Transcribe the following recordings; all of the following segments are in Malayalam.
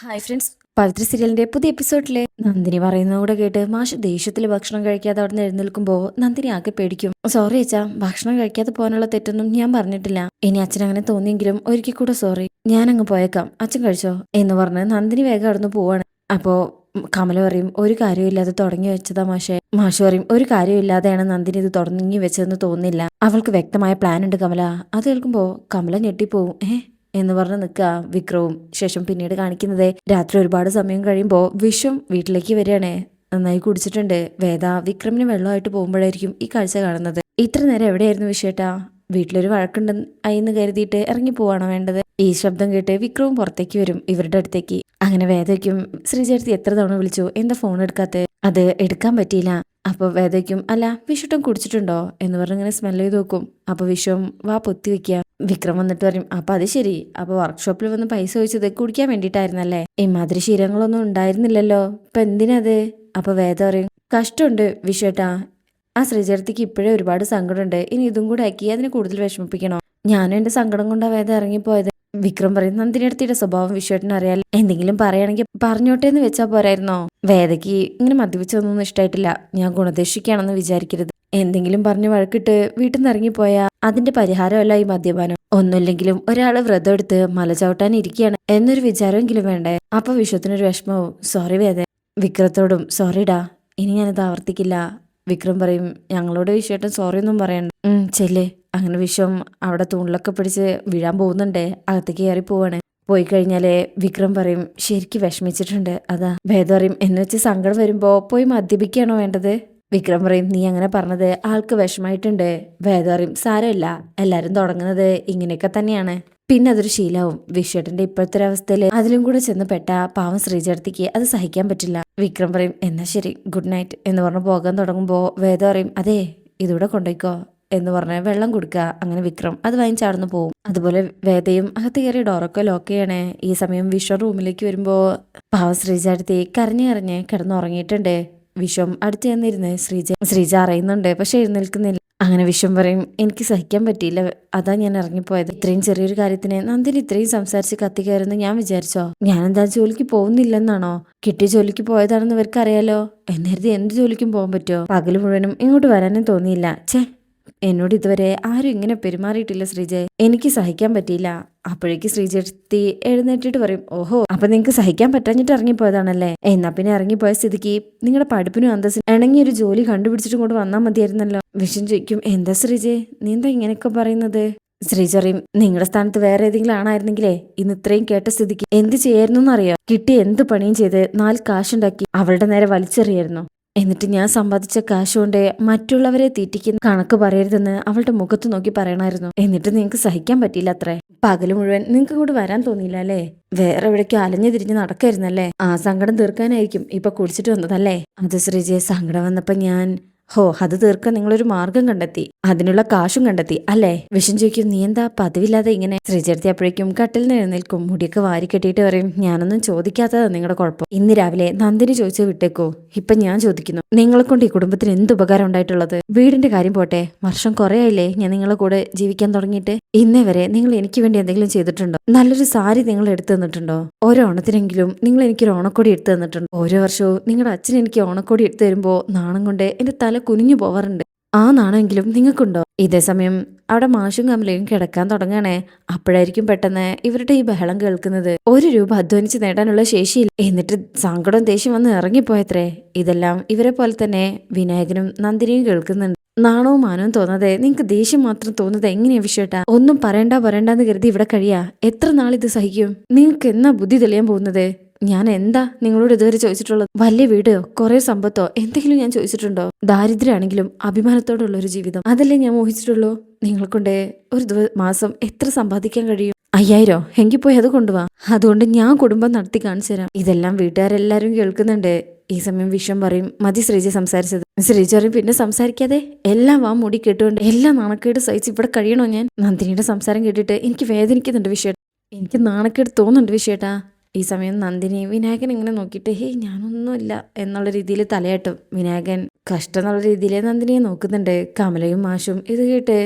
ഹായ് ഫ്രണ്ട്സ് പവിത്ര സീരിയലിന്റെ പുതിയ എപ്പിസോഡിലെ നന്ദിനി പറയുന്നത് കൂടെ കേട്ട് മാഷ് ദേഷ്യത്തിൽ ഭക്ഷണം കഴിക്കാതെ അവിടെ നിന്ന് എഴുന്നേൽക്കുമ്പോൾ നന്ദിനി ആകെ പേടിക്കും. സോറി അച്ഛാ. ഭക്ഷണം കഴിക്കാതെ പോകാനുള്ള തെറ്റൊന്നും ഞാൻ പറഞ്ഞിട്ടില്ല. ഇനി അച്ഛൻ അങ്ങനെ തോന്നിയെങ്കിലും ഒരിക്കൽ കൂടെ സോറി ഞാൻ അങ്ങ് പോയേക്കാം. അച്ഛൻ കഴിച്ചോ? എന്ന് പറഞ്ഞ് നന്ദിനി വേഗം അവിടെ നിന്ന് പോവാണ്. അപ്പോൾ കമല പറയും ഒരു കാര്യമില്ലാതെ തുടങ്ങി വെച്ചതാ മാഷെ. മാഷ് പറയും ഒരു കാര്യമില്ലാതെയാണ് നന്ദിനി ഇത് തുടങ്ങി വെച്ചതെന്ന് തോന്നുന്നില്ല. അവൾക്ക് വ്യക്തമായ പ്ലാൻ ഉണ്ട് കമല. അത് കേൾക്കുമ്പോൾ കമല ഞെട്ടിപ്പോവും. ഏ? എന്ന് പറഞ്ഞ് നിൽക്കുക. വിക്രവും ശേഷം പിന്നീട് കാണിക്കുന്നത് രാത്രി ഒരുപാട് സമയം കഴിയുമ്പോൾ വിഷം വീട്ടിലേക്ക് വരികയാണ്. നന്നായി കുടിച്ചിട്ടുണ്ട്. വേദ വിക്രമിന് വെള്ളമായിട്ട് പോകുമ്പോഴായിരിക്കും ഈ കാഴ്ച കാണുന്നത്. ഇത്ര നേരം എവിടെയായിരുന്നു വിഷേട്ടാ വീട്ടിലൊരു വഴക്കുണ്ട് എന്ന് കരുതിയിട്ട് ഇറങ്ങി പോവാണോ വേണ്ടത്? ഈ ശബ്ദം കേട്ട് വിക്രവും പുറത്തേക്ക് വരും ഇവരുടെ അടുത്തേക്ക്. അങ്ങനെ വേദയ്ക്കും ശ്രീചേർത്തി എത്ര തവണ വിളിച്ചു എന്താ ഫോൺ എടുക്കാത്ത അത് എടുക്കാൻ പറ്റിയില്ല. അപ്പൊ വേദയ്ക്കും അല്ല വിഷുട്ടം കുടിച്ചിട്ടുണ്ടോ? എന്ന് പറഞ്ഞ് ഇങ്ങനെ സ്മെല്ല് ചെയ്ത് നോക്കും. അപ്പൊ വിഷം വാ പൊത്തി വെക്കുക. വിക്രം വന്നിട്ട് പറയും അപ്പൊ അത് ശരി. അപ്പൊ വർക്ക്ഷോപ്പിൽ വന്ന് പൈസ ചോദിച്ചത് കുടിക്കാൻ വേണ്ടിയിട്ടായിരുന്നല്ലേ? ഇമാതിരി ശീലങ്ങളൊന്നും ഉണ്ടായിരുന്നില്ലല്ലോ. ഇപ്പൊ എന്തിനത്? അപ്പൊ വേദ പറയും കഷ്ടമുണ്ട് വിഷേട്ടാ ആ ശ്രീചേർത്തിക്ക് ഇപ്പോഴേ ഒരുപാട് സങ്കടമുണ്ട്. ഇനി ഇതും കൂടെ ആക്കി അതിനെ കൂടുതൽ വിഷമിപ്പിക്കണോ? ഞാനും എന്റെ സങ്കടം കൊണ്ടാ വേദ ഇറങ്ങിപ്പോയത്. വിക്രം പറയും നന്ദിനിയടുത്തിയുടെ സ്വഭാവം വിഷേട്ടന് അറിയാല്ല എന്തെങ്കിലും പറയുകയാണെങ്കിൽ പറഞ്ഞോട്ടെ എന്ന് വെച്ചാ പോരായിരുന്നോ? വേദയ്ക്ക് ഇങ്ങനെ മദ്യപിച്ചതൊന്നും ഇഷ്ടമായിട്ടില്ല ഞാൻ ഗുണദേശിക്കാണെന്ന് വിചാരിക്കരുത്. എന്തെങ്കിലും പറഞ്ഞ് വഴക്കിട്ട് വീട്ടിൽ നിന്ന് ഇറങ്ങിപ്പോയാ അതിന്റെ പരിഹാരമല്ല ഈ മദ്യപാനം. ഒന്നുമില്ലെങ്കിലും ഒരാൾ വ്രതം എടുത്ത് മല ചവിട്ടാൻ ഇരിക്കുകയാണ്. എന്നൊരു വിചാരമെങ്കിലും വേണ്ടേ? അപ്പൊ വിശ്വത്തിനൊരു വിഷമവും. സോറി വേദ. വിക്രത്തോടും സോറിടാ ഇനി ഞാനിത് ആവർത്തിക്കില്ല. വിക്രം പറയും ഞങ്ങളോട് സോറി ഒന്നും പറയണ്ട. ചെല്ലേ. അങ്ങനെ വിഷം അവിടെ തൂണിലൊക്കെ പിടിച്ച് വീഴാൻ പോകുന്നുണ്ടേ. അകത്തേക്ക് കയറി പോവാണ്. പോയി കഴിഞ്ഞാലേ വിക്രം പറയും ശരിക്ക് വിഷമിച്ചിട്ടുണ്ട്. അതാ. ഭേദം പറയും എന്ന് വെച്ച് സങ്കടം വരുമ്പോ പോയി മദ്യപിക്കുകയാണോ വേണ്ടത്? വിക്രം പറയും നീ അങ്ങനെ പറഞ്ഞത് ആൾക്ക് വിഷമായിട്ടുണ്ട്. ഭേദം പറയും സാരമില്ല. എല്ലാരും തുടങ്ങുന്നത് ഇങ്ങനെയൊക്കെ തന്നെയാണ്. പിന്നെ അതൊരു ശീലവും വിഷേട്ടന്റെ ഇപ്പോഴത്തെ അവസ്ഥയിൽ അതിലും കൂടെ ചെന്ന് പെട്ട പാവം ശ്രീചേർത്തിക്ക് അത് സഹിക്കാൻ പറ്റില്ല. വിക്രം പറയും എന്നാ ശരി ഗുഡ് നൈറ്റ് എന്ന് പറഞ്ഞ് പോകാൻ തുടങ്ങുമ്പോൾ വേദ പറയും അതെ ഇതൂടെ കൊണ്ടുപോയിക്കോ എന്ന് പറഞ്ഞ് വെള്ളം കൊടുക്കുക. അങ്ങനെ വിക്രം അത് വാങ്ങിച്ചാടുന്നു പോവും. അതുപോലെ വേദയും അകത്ത് കയറി ഡോറൊക്കെ ലോക്ക് ചെയ്യണേ. ഈ സമയം വിശ്വ റൂമിലേക്ക് വരുമ്പോൾ പാവ ശ്രീജ കരഞ്ഞു കരഞ്ഞ് കിടന്നുറങ്ങിയിട്ടുണ്ട്. വിശ്വം അടുത്ത് ചെന്നിരുന്ന് ശ്രീജ ശ്രീജ അറിയുന്നുണ്ട് പക്ഷെ എഴുന്നേൽക്കുന്നില്ല. അങ്ങനെ വിശ്വം പറയും എനിക്ക് സഹിക്കാൻ പറ്റിയില്ല. അതാ ഞാൻ ഇറങ്ങിപ്പോയത്. ഇത്രയും ചെറിയൊരു കാര്യത്തിന് നന്ദിനി ഇത്രയും സംസാരിച്ച് കത്തി കയറുന്ന ഞാൻ വിചാരിച്ചോ ഞാൻ എന്താ ജോലിക്ക് പോകുന്നില്ലെന്നാണോ? കിട്ടിയ ജോലിക്ക് പോയതാണെന്ന് ഇവർക്ക് അറിയാലോ എന്നരുതി എന്ത് ജോലിക്കും പോകാൻ പറ്റുമോ പകൽ മുഴുവനും ഇങ്ങോട്ട് വരാനും തോന്നിയില്ല. ഛേ എന്നോട് ഇതുവരെ ആരും ഇങ്ങനെ പെരുമാറിയിട്ടില്ല ശ്രീജ. എനിക്ക് സഹിക്കാൻ പറ്റിയില്ല. അപ്പോഴേക്ക് ശ്രീജെത്തി എഴുന്നേറ്റിട്ട് പറയും ഓഹോ അപ്പൊ നിങ്ങക്ക് സഹിക്കാൻ പറ്റാഞ്ഞിട്ട് ഇറങ്ങിപ്പോയതാണല്ലേ? എന്നാ പിന്നെ ഇറങ്ങിപ്പോയ സ്ഥിതിക്ക് നിങ്ങളുടെ പഠിപ്പിനും അന്തസ്സിനും ഇണങ്ങിയ ഒരു ജോലി കണ്ടുപിടിച്ചിട്ട് കൊണ്ട് വന്നാൽ മതിയായിരുന്നല്ലോ. വിഷം ചോദിക്കും എന്താ ശ്രീജെ? നീ എന്താ ഇങ്ങനെയൊക്കെ പറയുന്നത്? ശ്രീചറിയും നിങ്ങളുടെ സ്ഥാനത്ത് വേറെ ഏതെങ്കിലും ആണായിരുന്നെങ്കിലേ ഇന്ന് ഇത്രയും കേട്ട സ്ഥിതിക്ക് എന്ത് ചെയ്യായിരുന്നു എന്നറിയോ കിട്ടി എന്ത് പണിയും ചെയ്ത് നാല് കാശുണ്ടാക്കി അവളുടെ നേരെ വലിച്ചെറിയായിരുന്നു. എന്നിട്ട് ഞാൻ സമ്പാദിച്ച കാശ് കൊണ്ട് മറ്റുള്ളവരെ തീറ്റിക്കുന്ന കണക്ക് പറയരുതെന്ന് അവളുടെ മുഖത്ത് നോക്കി പറയണമായിരുന്നു എന്നിട്ട് നിങ്ങൾക്ക് സഹിക്കാൻ പറ്റിയില്ല അത്രേ പകൽ മുഴുവൻ നിങ്ങൾക്ക് കൂടെ വരാൻ തോന്നിയില്ല അല്ലേ വേറെ എവിടേക്കും അലഞ്ഞു തിരിഞ്ഞ് നടക്കായിരുന്നല്ലേ? ആ സങ്കടം തീർക്കാനായിരിക്കും ഇപ്പൊ കുടിച്ചിട്ട് വന്നതല്ലേ? അത് ശ്രീജിയെ സങ്കടം വന്നപ്പോ ഞാൻ ഹോ അത് തീർക്കാൻ നിങ്ങളൊരു മാർഗം കണ്ടെത്തി. അതിനുള്ള കാശും കണ്ടെത്തി. അല്ലേ? വിഷം ചോദിക്കും നീ എന്താ പതിവില്ലാതെ ഇങ്ങനെ? ശ്രീചേർത്തി അപ്പോഴേക്കും കട്ടിൽ നിലനിൽക്കും മുടിയൊക്കെ വാരി കെട്ടിയിട്ട് പറയും ഞാനൊന്നും ചോദിക്കാത്തതാ നിങ്ങളുടെ കുഴപ്പം. ഇന്ന് രാവിലെ നന്ദിനി ചോദിച്ചു വിട്ടേക്കോ. ഇപ്പൊ ഞാൻ ചോദിക്കുന്നു നിങ്ങളെ കൊണ്ട് ഈ കുടുംബത്തിന് എന്ത് ഉപകാരം ഉണ്ടായിട്ടുള്ളത്? വീടിന്റെ കാര്യം പോട്ടെ. വർഷം കുറേ ആയില്ലേ ഞാൻ നിങ്ങളെ കൂടെ ജീവിക്കാൻ തുടങ്ങിയിട്ട്. ഇന്നേ വരെ നിങ്ങൾ എനിക്ക് വേണ്ടി എന്തെങ്കിലും ചെയ്തിട്ടുണ്ടോ? നല്ലൊരു സാരി നിങ്ങൾ എടുത്തു തന്നിട്ടുണ്ടോ? ഓരോ ഓണത്തിനെങ്കിലും നിങ്ങൾ എനിക്കൊരു ഓണക്കോടി എടുത്തു തന്നിട്ടുണ്ടോ? ഓരോ വർഷവും നിങ്ങളുടെ അച്ഛൻ എനിക്ക് ഓണക്കോടി എടുത്തു തരുമ്പോൾ നാണം കൊണ്ട് എന്റെ തല കുനിഞ്ഞു പോവാറുണ്ട്. ആ നാണെങ്കിലും നിങ്ങൾക്കുണ്ടോ? ഇതേ സമയം അവിടെ മാഷും കമലയും കിടക്കാൻ തുടങ്ങണേ. അപ്പോഴായിരിക്കും പെട്ടെന്ന് ഇവരുടെ ഈ ബഹളം കേൾക്കുന്നത്. ഒരു രൂപ അധ്വാനിച്ച് നേടാനുള്ള ശേഷിയില്ല. എന്നിട്ട് സങ്കടം ദേഷ്യം വന്ന് ഇറങ്ങിപ്പോയത്രേ. ഇതെല്ലാം ഇവരെ പോലെ തന്നെ വിനായകനും നന്ദിനിയും കേൾക്കുന്നുണ്ട്. നാണവും മാനവും തോന്നാതെ നിങ്ങൾക്ക് ദേഷ്യം മാത്രം തോന്നുന്നത് എങ്ങനെയാ വിഷയട്ടാ ഒന്നും പറയണ്ട പറയണ്ടെന്ന് കരുതി ഇവിടെ കഴിയാ. എത്ര നാളിത് സഹിക്കും? നിങ്ങൾക്ക് എന്നാ ബുദ്ധി തെളിയാൻ പോകുന്നത്? ഞാൻ എന്താ നിങ്ങളോട് ഇതുവരെ ചോദിച്ചിട്ടുള്ളത്? വലിയ വീടോ? കുറെ സമ്പത്തോ? എന്തെങ്കിലും ഞാൻ ചോദിച്ചിട്ടുണ്ടോ? ദാരിദ്ര്യമാണെങ്കിലും അഭിമാനത്തോടുള്ള ഒരു ജീവിതം. അതല്ലേ ഞാൻ മോഹിച്ചിട്ടുള്ളൂ? നിങ്ങൾക്കൊണ്ട് ഒരു ദിവ മാസം എത്ര സമ്പാദിക്കാൻ കഴിയും? അയ്യായിരോ? എങ്കിൽ പോയി അത് കൊണ്ടുപോവാ അതുകൊണ്ട് ഞാൻ കുടുംബം നടത്തി കാണിച്ചു തരാം. ഇതെല്ലാം വീട്ടുകാരെല്ലാരും കേൾക്കുന്നുണ്ട്. ഈ സമയം വിഷം പറയും മതി ശ്രീജ സംസാരിച്ചത്. ശ്രീജ പറയും പിന്നെ സംസാരിക്കാതെ? എല്ലാം വാ മുടി കേട്ടുകൊണ്ട്. എല്ലാം നാണക്കേട് സഹിച്ച് ഇവിടെ കഴിയണോ ഞാൻ? നന്ദിനിയുടെ സംസാരം കേട്ടിട്ട് എനിക്ക് വേദനിക്കുന്നുണ്ട് വിഷയം. എനിക്ക് നാണക്കേട് തോന്നുന്നുണ്ട് വിഷയേട്ടാ. ഈ സമയം നന്ദിനി വിനായകൻ ഇങ്ങനെ നോക്കിയിട്ട് ഹേയ് ഞാനൊന്നുമില്ല എന്നുള്ള രീതിയിൽ തലയാട്ടും. വിനായകൻ കഷ്ടം എന്നുള്ള രീതിയിൽ നന്ദിനിയെ നോക്കുന്നുണ്ട്. കമലയും മാഷും ഇത് കേട്ട്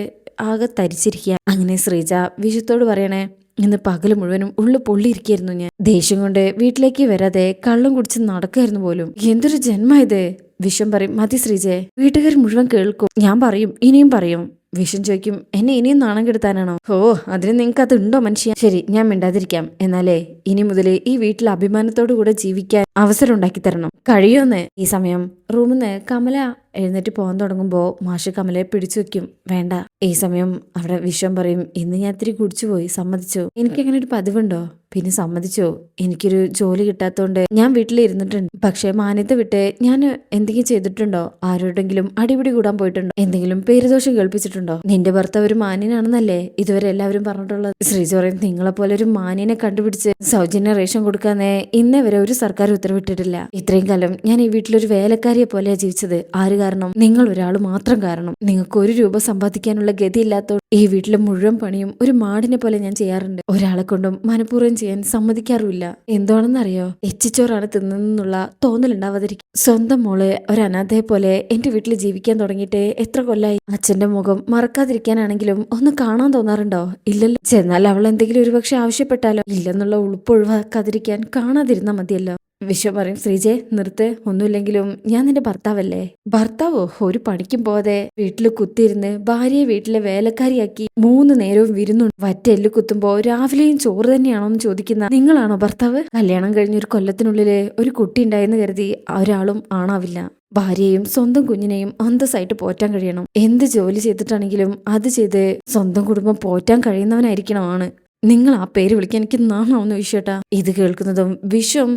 ആകെ തരിച്ചിരിക്കുക അങ്ങനെ ശ്രീജ വിഷുത്തോട് പറയണേ ഇന്ന് പകൽ മുഴുവനും ഉള്ളു പൊള്ളിയിരിക്കായിരുന്നു ഞാൻ. ദേഷ്യം കൊണ്ട് വീട്ടിലേക്ക് വരാതെ കള്ളും കുടിച്ച് നടക്കായിരുന്നു പോലും. എന്തൊരു ജന്മ ഇത്? വിഷം പറയും മതി ശ്രീജയെ വീട്ടുകാർ മുഴുവൻ കേൾക്കും. ഞാൻ പറയും ഇനിയും പറയും. വിഷം ചോദിക്കും എന്നെ ഇനിയും നാണം കെടുത്താനാണോ? ഓ അതിന് നിങ്ങൾക്ക് അത് ഉണ്ടോ മനുഷ്യ? ശരി ഞാൻ മിണ്ടാതിരിക്കാം. എന്നാലേ ഇനി മുതൽ ഈ വീട്ടിൽ അഭിമാനത്തോടു കൂടെ ജീവിക്കാൻ അവസരം ഉണ്ടാക്കി തരണം. കഴിയുമെന്ന് ഈ സമയം റൂമിൽ നിന്ന് കമല എഴുന്നേറ്റ് പോകാൻ തുടങ്ങുമ്പോൾ മാഷ് കമലയെ പിടിച്ചു വെക്കും. വേണ്ട. ഈ സമയം അവിടെ വിഷം പറയും ഇന്ന് ഞാൻ ഇത്തിരി കുടിച്ചുപോയി. സമ്മതിച്ചു. എനിക്കങ്ങനെ ഒരു പതിവുണ്ടോ? പിന്നെ സമ്മതിച്ചോ. എനിക്കൊരു ജോലി കിട്ടാത്തതുകൊണ്ട് ഞാൻ വീട്ടിലിരുന്നിട്ടുണ്ട്. പക്ഷെ മാന്യത്തെ വിട്ട് ഞാൻ എന്തെങ്കിലും ചെയ്തിട്ടുണ്ടോ? ആരോടെങ്കിലും അടിപിടി കൂടാൻ പോയിട്ടുണ്ടോ? എന്തെങ്കിലും പേരുദോഷം കേൾപ്പിച്ചിട്ടുണ്ടോ? നിന്റെ ഭർത്താവ് ഒരു മാന്യനാണെന്നല്ലേ ഇതുവരെ എല്ലാവരും പറഞ്ഞിട്ടുള്ളത്? ശ്രീജ പറയും നിങ്ങളെപ്പോലെ ഒരു മാന്യനെ കണ്ടുപിടിച്ച് സൗജന്യ റേഷൻ കൊടുക്കാന്നേ ഇന്നേ വരെ ഒരു സർക്കാർ ഉത്തരവിട്ടിട്ടില്ല. ഇത്രയും കാലം ഞാൻ ഈ വീട്ടിലൊരു വേലക്കാരിയെ പോലെയാ ജീവിച്ചത്. ആര് കാരണം? നിങ്ങൾ ഒരാൾ മാത്രം കാരണം. നിങ്ങൾക്ക് ഒരു രൂപ സമ്പാദിക്കാനുള്ള ഗതി ഗതിയില്ലാത്തോ ഈ വീട്ടിലെ മുഴുവൻ പണിയും ഒരു മാടിനെ പോലെ ഞാൻ ചെയ്യാറുണ്ട്. ഒരാളെ കൊണ്ടും മനഃപൂർവം ചെയ്യാൻ സമ്മതിക്കാറുമില്ല. എന്താണെന്നറിയോ? എച്ചിച്ചോറാണ് തിന്നെന്നുള്ള തോന്നലുണ്ടാവാതിരിക്കും സ്വന്തം മോൾ ഒരു അനാഥയെ പോലെ എന്റെ വീട്ടിൽ ജീവിക്കാൻ തുടങ്ങിയിട്ട് എത്ര കൊല്ലായി? അച്ഛന്റെ മുഖം മറക്കാതിരിക്കാനാണെങ്കിലും ഒന്ന് കാണാൻ തോന്നാറുണ്ടോ? ഇല്ലല്ലോ. ചെന്നാൽ അവൾ എന്തെങ്കിലും ഒരുപക്ഷെ ആവശ്യപ്പെട്ടാലോ? ഇല്ലെന്നുള്ള ഉളുപ്പ് ഒഴിവാക്കാതിരിക്കാൻ കാണാതിരുന്നാ മതിയല്ലോ. വിശ്വ പറയും ശ്രീജെ നിർത്ത് ഒന്നുമില്ലെങ്കിലും ഞാൻ നിന്റെ ഭർത്താവല്ലേ? ഭർത്താവോ? ഒരു പണിക്കും പോതെ വീട്ടിൽ കുത്തിയിരുന്ന് ഭാര്യയെ വീട്ടിലെ വേലക്കാരിയാക്കി മൂന്ന് നേരവും വിരുന്നു വറ്റെല്ല് കുത്തുമ്പോ രാവിലെയും ചോറ് തന്നെയാണോ എന്ന് ചോദിക്കുന്ന നിങ്ങളാണോ ഭർത്താവ്? കല്യാണം കഴിഞ്ഞ ഒരു കൊല്ലത്തിനുള്ളിൽ ഒരു കുട്ടി ഉണ്ടായെന്ന് കരുതി ഒരാളും ആണാവില്ല. ഭാര്യയും സ്വന്തം കുഞ്ഞിനെയും അന്തസ്സായിട്ട് പോറ്റാൻ കഴിയണം. എന്ത് ജോലി ചെയ്തിട്ടാണെങ്കിലും അത് ചെയ്ത് സ്വന്തം കുടുംബം പോറ്റാൻ കഴിയുന്നവനായിരിക്കണം ആണ്. നിങ്ങൾ ആ പേര് വിളിക്കാൻ എനിക്ക് നാണാവുന്ന വിഷയട്ടാ ഇത് കേൾക്കുന്നതും വിഷം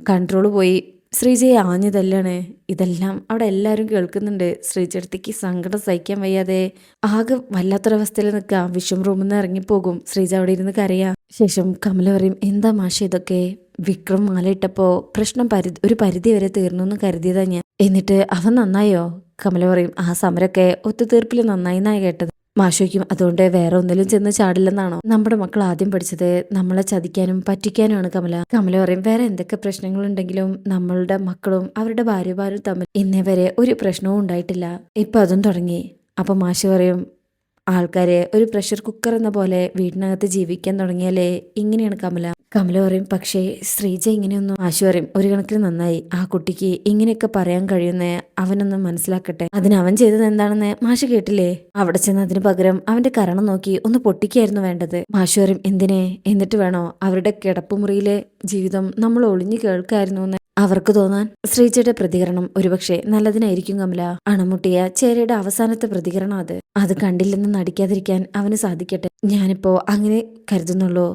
കൺട്രോൾ പോയി. ശ്രീജയെ ആഞ്ഞതല്ലാണ് ഇതെല്ലാം അവിടെ എല്ലാവരും കേൾക്കുന്നുണ്ട്. ശ്രീജടുത്തേക്ക് സങ്കടം സഹിക്കാൻ വയ്യാതെ. ആകെ വല്ലാത്തൊരവസ്ഥയിൽ നിൽക്കുക. വിഷം റൂമിൽ നിന്ന് ഇറങ്ങിപ്പോകും. ശ്രീജ അവിടെ ഇരുന്ന് കരയാം. ശേഷം കമല പറയും എന്താ മാഷ ഇതൊക്കെ? വിക്രം മാലയിട്ടപ്പോ പ്രശ്നം പരിധി ഒരു പരിധി വരെ തീർന്നു എന്ന് കരുതിയതാ ഞാൻ. എന്നിട്ട് അവൻ നന്നായോ? കമല പറയും ആ സമരമൊക്കെ ഒത്തുതീർപ്പിൽ നന്നായി എന്നാണ് കേട്ടത്. മാഷോയ്ക്കും അതുകൊണ്ട് വേറെ ഒന്നിലും ചെന്ന് ചാടില്ലെന്നാണോ? നമ്മുടെ മക്കൾ ആദ്യം പഠിച്ചത് നമ്മളെ ചതിക്കാനും പറ്റിക്കാനുമാണ് കമല. കമല പറയും വേറെ എന്തൊക്കെ പ്രശ്നങ്ങളുണ്ടെങ്കിലും നമ്മളുടെ മക്കളും അവരുടെ ഭാര്യമാരും തമ്മിൽ ഇന്നേ വരെ ഒരു പ്രശ്നവും ഉണ്ടായിട്ടില്ല. ഇപ്പൊ അതും തുടങ്ങി. അപ്പൊ മാഷ് പറയും ആൾക്കാരെ ഒരു പ്രഷർ കുക്കർ എന്ന പോലെ വീടിനകത്ത് ജീവിക്കാൻ തുടങ്ങിയാലേ ഇങ്ങനെയാണ് കമല. കമല പറയും പക്ഷേ ശ്രീജ ഇങ്ങനെയൊന്നും ആശു പറയും. ഒരു കണക്കിന് നന്നായി. ആ കുട്ടിക്ക് ഇങ്ങനെയൊക്കെ പറയാൻ കഴിയുന്ന അവനൊന്നും മനസ്സിലാക്കട്ടെ. അതിന് അവൻ ചെയ്തത് എന്താണെന്ന് മാഷ് കേട്ടില്ലേ? അവിടെ ചെന്ന് അതിന് പകരം അവന്റെ കരണം നോക്കി ഒന്ന് പൊട്ടിക്കായിരുന്നു വേണ്ടത്. മാഷു പറയും എന്തിനെ? എന്നിട്ട് വേണോ? അവരുടെ കിടപ്പുമുറിയിലെ ജീവിതം നമ്മൾ ഒളിഞ്ഞു കേൾക്കായിരുന്നു എന്ന്. അവർക്ക് തോന്നാൻ ശ്രീജയുടെ പ്രതികരണം ഒരുപക്ഷെ നല്ലതിനായിരിക്കും കമല. അണമുട്ടിയ ചേരയുടെ അവസാനത്തെ പ്രതികരണം അത്. അത് കണ്ടില്ലെന്ന് നടിക്കാതിരിക്കാൻ അവന് സാധിക്കട്ടെ. ഞാനിപ്പോ അങ്ങനെ കരുതുന്നുള്ളൂ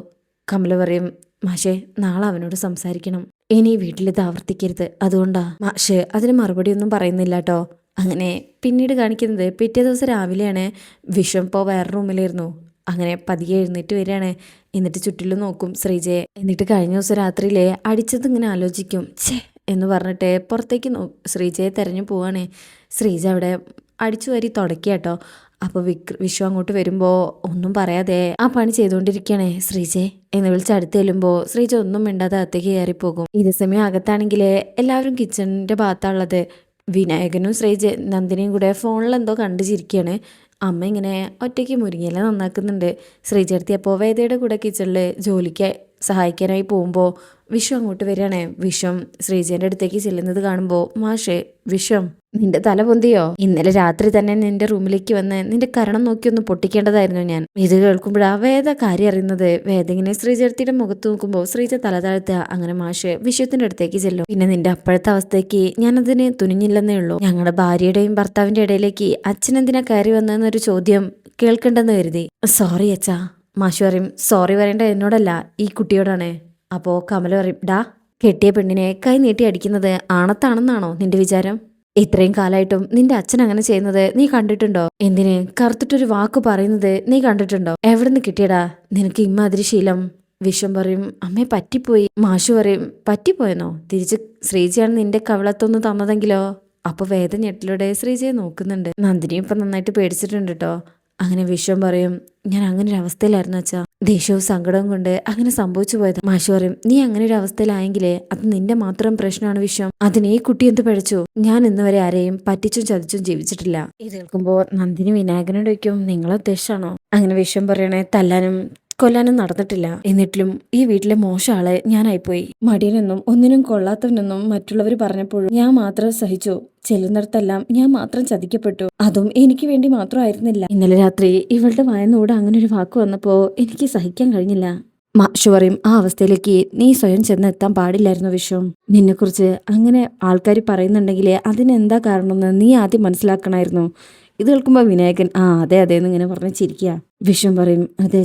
കമല പറയും. മാഷെ നാളെ അവനോട് സംസാരിക്കണം. ഇനി വീട്ടിലിത് ആവർത്തിക്കരുത്. അതുകൊണ്ടാ. മാഷ് അതിന് മറുപടി ഒന്നും പറയുന്നില്ല കേട്ടോ അങ്ങനെ പിന്നീട് കാണിക്കുന്നത് പിറ്റേ ദിവസം രാവിലെയാണ് വിഷം ഇപ്പോൾ വേറെ റൂമിലായിരുന്നു. അങ്ങനെ പതിയെ എഴുന്നേറ്റ് വരികയാണ്. എന്നിട്ട് ചുറ്റിലും നോക്കും ശ്രീജയെ. എന്നിട്ട് കഴിഞ്ഞ ദിവസം രാത്രിയിലെ അടിച്ചത് ഇങ്ങനെ ആലോചിക്കും. ഛേ എന്ന് പറഞ്ഞിട്ട് പുറത്തേക്ക് നോ ശ്രീജയെ തെരഞ്ഞു പോവാണ്. ശ്രീജ അവിടെ അടിച്ചു വരി തുടക്കുക കേട്ടോ. അപ്പോൾ വിക് വിഷു അങ്ങോട്ട് വരുമ്പോൾ ഒന്നും പറയാതെ ആ പണി ചെയ്തുകൊണ്ടിരിക്കുകയാണേ. ശ്രീജെ എന്ന് വിളിച്ച് അടുത്ത് ചെല്ലുമ്പോൾ ശ്രീജ ഒന്നും മിണ്ടാതെ അകത്തേക്ക് കയറിപ്പോകും. ഇതേ സമയം അകത്താണെങ്കിൽ എല്ലാവരും കിച്ചണിന്റെ ഭാഗത്താണുള്ളത് വിനായകനും ശ്രീജ നന്ദിനിയും കൂടെ ഫോണിൽ എന്തോ കണ്ടു ചിരിക്കുകയാണ്. അമ്മ ഇങ്ങനെ ഒറ്റയ്ക്ക് മുരിങ്ങയില നന്നാക്കുന്നുണ്ട്. ശ്രീചേർത്തി അപ്പോൾ വേദയുടെ കൂടെ കിച്ചണിൽ ജോലിക്ക് സഹായിക്കാനായി പോകുമ്പോൾ വിശ്വം അങ്ങോട്ട് വരികയാണേ. വിശ്വം ശ്രീജേന്റെ അടുത്തേക്ക് ചെല്ലുന്നത് കാണുമ്പോൾ മാഷേ വിശ്വം നിന്റെ തല പൊന്തിയോ? ഇന്നലെ രാത്രി തന്നെ നിന്റെ റൂമിലേക്ക് വന്ന് നിന്റെ കരണം നോക്കി ഒന്ന് പൊട്ടിക്കേണ്ടതായിരുന്നു ഞാൻ. ഇത് കേൾക്കുമ്പോഴാ വേദ കാര്യം അറിയുന്നത്. വേദ ഇങ്ങനെ മുഖത്ത് നോക്കുമ്പോൾ ശ്രീജ തല താഴ്ത്തുക. അങ്ങനെ മാഷ് വിശ്വത്തിന്റെ അടുത്തേക്ക് ചെല്ലും. പിന്നെ നിന്റെ അപ്പോഴത്തെ അവസ്ഥയ്ക്ക് ഞാനതിന് തുനിഞ്ഞില്ലെന്നേ ഉള്ളൂ. ഞങ്ങളുടെ ഭാര്യയുടെയും ഭർത്താവിന്റെ ഇടയിലേക്ക് അച്ഛൻ എന്തിനാ കയറി വന്നതെന്നൊരു ചോദ്യം കേൾക്കണ്ടെന്ന് കരുതി. സോറി അച്ഛാ. മാഷു പറയും സോറി പറയേണ്ട എന്നോടല്ല ഈ കുട്ടിയോടാണ്. അപ്പോ കമല പറയും ഡാ കെട്ടിയ പെണ്ണിനെ കൈ നീട്ടി അടിക്കുന്നത് ആണത്താണെന്നാണോ നിന്റെ വിചാരം? ഇത്രയും കാലായിട്ടും നിന്റെ അച്ഛൻ അങ്ങനെ ചെയ്യുന്നത് നീ കണ്ടിട്ടുണ്ടോ? എന്തിന് കറുത്തിട്ടൊരു വാക്ക് പറയുന്നത് നീ കണ്ടിട്ടുണ്ടോ? എവിടുന്ന് കിട്ടിയടാ? നിനക്ക് ഇമ്മാതിരി ശീലം. വിഷം പറയും അമ്മേ പറ്റിപ്പോയി. മാഷു പറയും പറ്റിപ്പോയെന്നോ? തിരിച്ച് ശ്രീജയാണ് നിന്റെ കവിളത്തൊന്ന് തന്നതെങ്കിലോ? അപ്പൊ വേദ ഞെട്ടിലൂടെ ശ്രീജയെ നോക്കുന്നുണ്ട്. നന്ദിനി ഇപ്പൊ നന്നായിട്ട് പേടിച്ചിട്ടുണ്ട് കേട്ടോ അങ്ങനെ വിശ്വം പറയും ഞാൻ അങ്ങനെ ഒരു അവസ്ഥയിലായിരുന്നു ദേഷ്യവും സങ്കടവും കൊണ്ട് അങ്ങനെ സംഭവിച്ചു പോയത്. മാഷു പറയും നീ അങ്ങനെ ഒരു അവസ്ഥയിലായെങ്കിലേ അത് നിന്റെ മാത്രം പ്രശ്നമാണ് വിശ്വം. അതിന് ഈ കുട്ടി എന്ത് പഠിച്ചു? ഞാൻ ഇന്ന് വരെ ആരെയും പറ്റിച്ചും ചതിച്ചും ജീവിച്ചിട്ടില്ല. ഇത് കേൾക്കുമ്പോ നന്ദിനി വിനായകനോട് വയ്ക്കും നിങ്ങളെ ഉദ്ദേശമാണോ അങ്ങനെ വിശ്വം പറയണേ തല്ലാനും കൊല്ലാനും നടന്നിട്ടില്ല. എന്നിട്ടും ഈ വീട്ടിലെ മോശം ആളെ ഞാനായിപ്പോയി. മടിയനെന്നും ഒന്നിനും കൊള്ളാത്തവനെന്നും മറ്റുള്ളവർ പറഞ്ഞപ്പോഴും ഞാൻ മാത്രം സഹിച്ചു. ചെല്ലുന്നിടത്തെല്ലാം ഞാൻ മാത്രം ചതിക്കപ്പെട്ടു. അതും എനിക്ക് വേണ്ടി മാത്രമായിരുന്നില്ല. ഇന്നലെ രാത്രി ഇവളുടെ വായനോട് അങ്ങനെ ഒരു വാക്ക് വന്നപ്പോ എനിക്ക് സഹിക്കാൻ കഴിഞ്ഞില്ല. മാഷു പറയും ആ അവസ്ഥയിലേക്ക് നീ സ്വയം ചെന്ന് എത്താൻ പാടില്ലായിരുന്നു വിശ്വം നിന്നെക്കുറിച്ച് അങ്ങനെ ആൾക്കാർ പറയുന്നുണ്ടെങ്കിൽ അതിനെന്താ കാരണമെന്ന് നീ ആദ്യം മനസ്സിലാക്കണമായിരുന്നു ഇത് കേൾക്കുമ്പോൾ വിനായകൻ ആ അതെ അതെ എന്നിങ്ങനെ പറഞ്ഞ് ചിരിക്കുക. വിശ്വം പറയും അതെ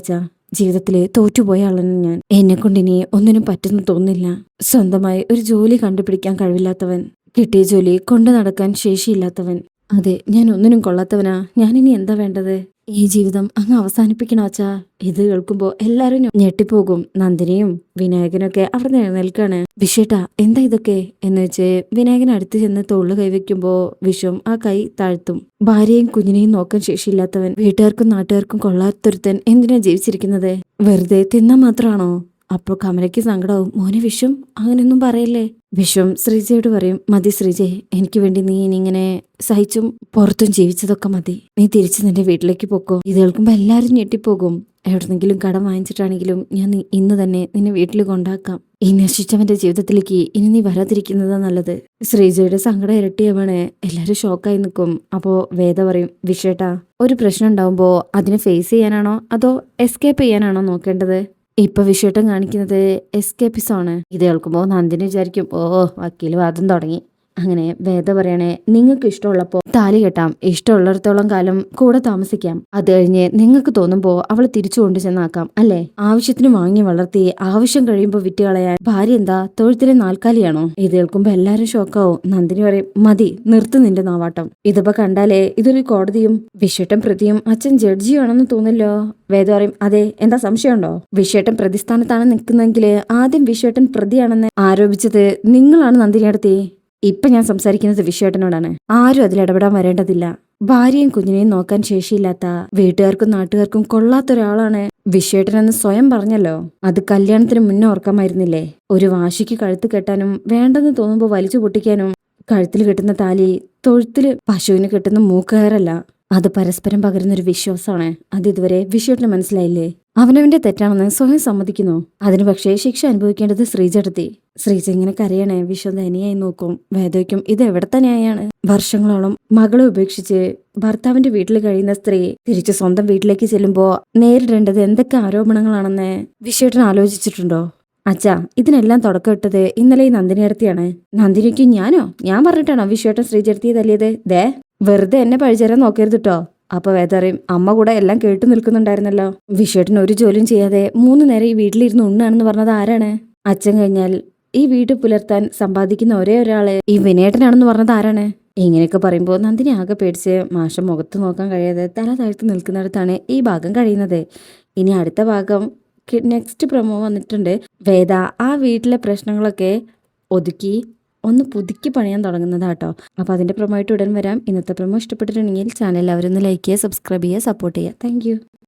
അച്ഛാ ജീവിതത്തിലെ തോറ്റുപോയ ആളാണ് ഞാൻ. എന്നെ കൊണ്ട് ഇനി ഒന്നിനും പറ്റുന്നു തോന്നില്ല സ്വന്തമായി ഒരു ജോലി കണ്ടുപിടിക്കാൻ കഴിവില്ലാത്തവൻ കിട്ടിയ ജോലി കൊണ്ടു നടക്കാൻ ശേഷിയില്ലാത്തവൻ. അതെ ഞാൻ ഒന്നിനും കൊള്ളാത്തവനാ. ഞാനിനി എന്താ വേണ്ടത്? ഈ ജീവിതം അങ്ങ് അവസാനിപ്പിക്കണോ അച്ഛാ. ഇത് കേൾക്കുമ്പോ എല്ലാരും ഞെ- ഞെട്ടിപ്പോകും. നന്ദിനിയും വിനായകനൊക്കെ അവിടെ നിലനിൽക്കാണ്. വിഷേട്ടാ എന്താ ഇതൊക്കെ? എന്ന് വെച്ച് വിനായകൻ അടുത്ത് ചെന്ന് തൊള്ളു കൈവയ്ക്കുമ്പോ വിഷം ആ കൈ താഴ്ത്തും. ഭാര്യയും കുഞ്ഞിനെയും നോക്കാൻ ശേഷിയില്ലാത്തവൻ വീട്ടുകാർക്കും നാട്ടുകാർക്കും കൊള്ളാത്തൊരുത്തൻ എന്തിനാ ജീവിച്ചിരിക്കുന്നത്? വെറുതെ തിന്നാൻ മാത്രമാണോ? അപ്പോൾ കമലയ്ക്ക് സങ്കടമാവും. മോനെ വിശ്വം അങ്ങനെയൊന്നും പറയല്ലേ? വിശ്വം ശ്രീജയോട് പറയും മതി ശ്രീജയ് എനിക്ക് വേണ്ടി നീ ഇനിങ്ങനെ സഹിച്ചും പുറത്തും ജീവിച്ചതൊക്കെ മതി. നീ തിരിച്ച് നിന്റെ വീട്ടിലേക്ക് പോക്കോ. ഇത് കേൾക്കുമ്പോ എല്ലാരും ഞെട്ടിപ്പോകും. എവിടെന്നെങ്കിലും കടം വാങ്ങിച്ചിട്ടാണെങ്കിലും ഞാൻ ഇന്ന് തന്നെ നിന്നെ വീട്ടിൽ കൊണ്ടാക്കാം. ഈ നശിച്ചവന്റെ ജീവിതത്തിലേക്ക് ഇനി നീ വരാതിരിക്കുന്നതാ നല്ലത്. ശ്രീജയുടെ സങ്കടം ഇരട്ടിയവണ്. എല്ലാവരും ഷോക്കായി നിൽക്കും. അപ്പോ വേദ പറയും വിഷേട്ടാ ഒരു പ്രശ്നം ഉണ്ടാവുമ്പോ അതിനെ ഫേസ് ചെയ്യാനാണോ? അതോ എസ്കേപ്പ് ചെയ്യാനാണോ നോക്കേണ്ടത്? ഇപ്പൊ വിഷയട്ടം കാണിക്കുന്നത് എസ്കേപ്പിസം ആണ്. ഇത് കേൾക്കുമ്പോൾ നന്ദിനി വിചാരിക്കും ഓ വക്കീൽ വാദം തുടങ്ങി. അങ്ങനെ വേദ പറയണേ നിങ്ങൾക്ക് ഇഷ്ടമുള്ളപ്പോ താലി കെട്ടാം. ഇഷ്ടമുള്ളിടത്തോളം കാലം കൂടെ താമസിക്കാം. അത് കഴിഞ്ഞ് നിങ്ങൾക്ക് തോന്നുമ്പോ അവളെ തിരിച്ചു കൊണ്ടു ചെന്നാക്കാം അല്ലേ? ആവശ്യത്തിന് വാങ്ങി വളർത്തി ആവശ്യം കഴിയുമ്പോ വിറ്റ് കളയാൻ ഭാര്യ എന്താ തൊഴുത്തിലെ നാൽക്കാലിയാണോ? ഇത് കേൾക്കുമ്പോ എല്ലാരും ഷോക്കാവും. നന്ദിനി പറയും മതി നിർത്തു നിന്റെ നാവാട്ടം. ഇതിപ്പോ കണ്ടാലേ ഇതൊരു കോടതിയും വിശേഷം പ്രതിയും അച്ഛൻ ജഡ്ജിയാണെന്ന് തോന്നില്ലോ. വേദ പറയും അതെ എന്താ സംശയമുണ്ടോ? വിഷേട്ടൻ പ്രതിസ്ഥാനത്താണ് നിൽക്കുന്നതെങ്കിൽ ആദ്യം വിഷേട്ടൻ പ്രതിയാണെന്ന് ആരോപിച്ചത് നിങ്ങളാണ് നന്ദിനി നന്ദിനിയടുത്തി ഇപ്പൊ ഞാൻ സംസാരിക്കുന്നത് വിഷേട്ടനോടാണ് ആരും അതിൽ ഇടപെടാൻ വരേണ്ടതില്ല. ഭാര്യയും കുഞ്ഞിനെയും നോക്കാൻ ശേഷിയില്ലാത്ത വീട്ടുകാർക്കും നാട്ടുകാർക്കും കൊള്ളാത്ത ഒരാളാണ് വിഷേട്ടനെന്ന് സ്വയം പറഞ്ഞല്ലോ. അത് കല്യാണത്തിന് മുന്നേ ഓർക്കാമായിരുന്നില്ലേ? ഒരു വാശിക്ക് കഴുത്ത് കെട്ടാനും വേണ്ടെന്ന് തോന്നുമ്പോൾ വലിച്ചു പൊട്ടിക്കാനും കഴുത്തിൽ കെട്ടുന്ന താലി തൊഴുത്തിൽ പശുവിന് കെട്ടുന്ന മൂക്കയറല്ല അത് പരസ്പരം പകരുന്നൊരു വിശ്വാസമാണ്. അത് ഇതുവരെ വിഷയത്തിന് മനസ്സിലായില്ലേ? അവനവന്റെ തെറ്റാണെന്ന് സ്വയം സമ്മതിക്കുന്നു. അതിന് പക്ഷേ ശിക്ഷ അനുഭവിക്കേണ്ടത് ശ്രീജടത്തി ശ്രീജ ഇങ്ങനെ കരയണേ വിശ്വം ദയനീയായി നോക്കും. വേദയ്ക്കും ഇത് എവിടെ തന്നെയാണ് വർഷങ്ങളോളം മകളെ ഉപേക്ഷിച്ച് ഭർത്താവിന്റെ വീട്ടിൽ കഴിയുന്ന സ്ത്രീ തിരിച്ച് സ്വന്തം വീട്ടിലേക്ക് ചെല്ലുമ്പോ നേരിടേണ്ടത് എന്തൊക്കെ ആരോപണങ്ങളാണെന്ന് വിശ്വട്ടൻ ആലോചിച്ചിട്ടുണ്ടോ? അച്ഛാ ഇതിനെല്ലാം തുടക്കമിട്ടത് ഇന്നലെ ഈ നന്ദിനിയടത്തിയാണ്. നന്ദിനിക്ക് ഞാനോ? ഞാൻ പറഞ്ഞിട്ടാണോ വിശ്വട്ടൻ ശ്രീജടത്തിയെ തല്ലിയത്? ദേ വെറുതെ എന്നെ പഴിചേരാൻ നോക്കരുത് കേട്ടോ അപ്പൊ വേദറിയും അമ്മ കൂടെ എല്ലാം കേട്ടു നിൽക്കുന്നുണ്ടായിരുന്നല്ലോ. വിഷേട്ടൻ ഒരു ജോലിയും ചെയ്യാതെ മൂന്ന് നേരം ഈ വീട്ടിലിരുന്ന് ഉണ്ണാണെന്ന് പറഞ്ഞത് ആരാണ്? അച്ഛൻ കഴിഞ്ഞാൽ ഈ വീട് പുലർത്താൻ സമ്പാദിക്കുന്ന ഒരേ ഒരാൾ ഈ വിനേട്ടനാണെന്ന് പറഞ്ഞത് ആരാണ്? ഇങ്ങനെയൊക്കെ പറയുമ്പോൾ നന്ദിനി ആകെ പേടിച്ച് മാഷ മുഖത്ത് നോക്കാൻ കഴിയാതെ തല താഴ്ത്തി നിൽക്കുന്നിടത്താണ് ഈ ഭാഗം കഴിയുന്നത്. ഇനി അടുത്ത ഭാഗം നെക്സ്റ്റ് പ്രൊമോ വന്നിട്ടുണ്ട്. വേദ ആ വീട്ടിലെ പ്രശ്നങ്ങളൊക്കെ ഒതുക്കി ഒന്ന് പുതുക്കി പണിയാൻ തുടങ്ങുന്നതാട്ടോ. അപ്പോൾ അതിന്റെ പ്രൊമോ ആയിട്ട് ഉടൻ വരാം. ഇന്നത്തെ പ്രൊമോ ഇഷ്ടപ്പെട്ടിട്ടുണ്ടെങ്കിൽ ചാനൽ അവരൊന്ന് ലൈക്ക് ചെയ്യുക സബ്സ്ക്രൈബ് ചെയ്യുക സപ്പോർട്ട് ചെയ്യുക. താങ്ക്